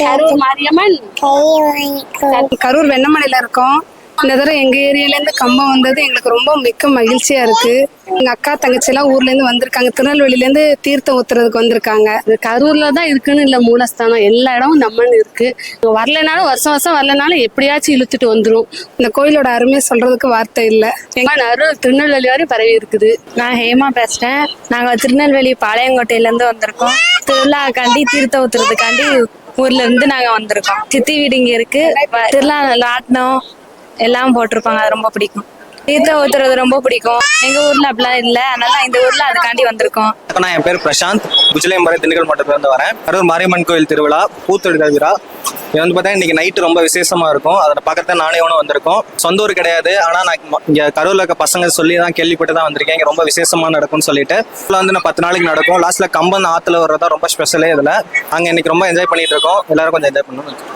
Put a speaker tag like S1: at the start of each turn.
S1: கரூர் மாரியம்மன்?
S2: கரூர் வெண்ணமலையில இருக்கோம். இந்த தடவை எங்க ஏரியால இருந்து கம்பம் வந்தது எங்களுக்கு ரொம்ப மிக்க மகிழ்ச்சியா இருக்கு. எங்க அக்கா தங்கச்சி எல்லாம் ஊர்ல இருந்து வந்திருக்காங்க. திருநெல்வேலில இருந்து தீர்த்தம் ஊத்துறதுக்கு வந்திருக்காங்க.
S1: கரூர்ல தான் இருக்குன்னு இல்ல மூலஸ்தானம். எல்லா இடமும் நம்மன்னு இருக்கு. வரலைனாலும் வருஷம் வருஷம் வரலைனாலும் எப்படியாச்சும் இழுத்துட்டு வந்துரும்.
S2: இந்த கோயிலோட அருமையை சொல்றதுக்கு வார்த்தை இல்ல.
S1: எங்க நறு திருநெல்வேலி வரையும் பரவி இருக்குது.
S3: நான் ஹேமா பேசுறேன். நாங்க திருநெல்வேலி பாளையங்கோட்டையில இருந்து வந்திருக்கோம். திருவிழாக்காண்டி தீர்த்த ஊத்துறதுக்காண்டி ஊர்ல இருந்து நாங்க வந்திருக்கோம். சித்தி வீடு இங்க இருக்கு. திருவிழா ராட்டினம் எல்லாம் போட்டிருப்பாங்க. அது ரொம்ப பிடிக்கும். தீர்த்த ஊத்துறது ரொம்ப பிடிக்கும். எங்க ஊர்ல அப்படிலாம் இல்ல. அதனால இந்த ஊர்ல அதுக்காண்டி வந்திருக்கோம்.
S4: நான் என் பேர் பிரசாந்த். குஜிலையம்பரம் திண்டுக்கல் மாவட்டத்திலிருந்து வரேன். கரூர் மாரியம்மன் கோயில் திருவிழா பூத்தெடுக்க விழா இது வந்து பார்த்தா இன்னைக்கு நைட்டு ரொம்ப விசேஷமா இருக்கும். அதை பார்க்கறத நானே ஒன்று வந்திருக்கோம். சொந்த ஊர் கிடையாது. ஆனால் நான் இங்கே இங்க கரூர்ல இருக்க பசங்க சொல்லி தான் கேள்விப்பட்டு தான் வந்திருக்கேன். இங்க ரொம்ப விசேஷமா நடக்கும்னு சொல்லிட்டு. இதுல வந்து நான் பத்து நாளைக்கு நடக்கும். லாஸ்ட்ல கம்பன் ஆத்துல வர்றதா ரொம்ப ஸ்பெஷலே இதுல. அங்க இன்னைக்கு ரொம்ப என்ஜாய் பண்ணிட்டு இருக்கோம். எல்லாரும் கொஞ்சம் என்ஜாய் பண்ணுவோம்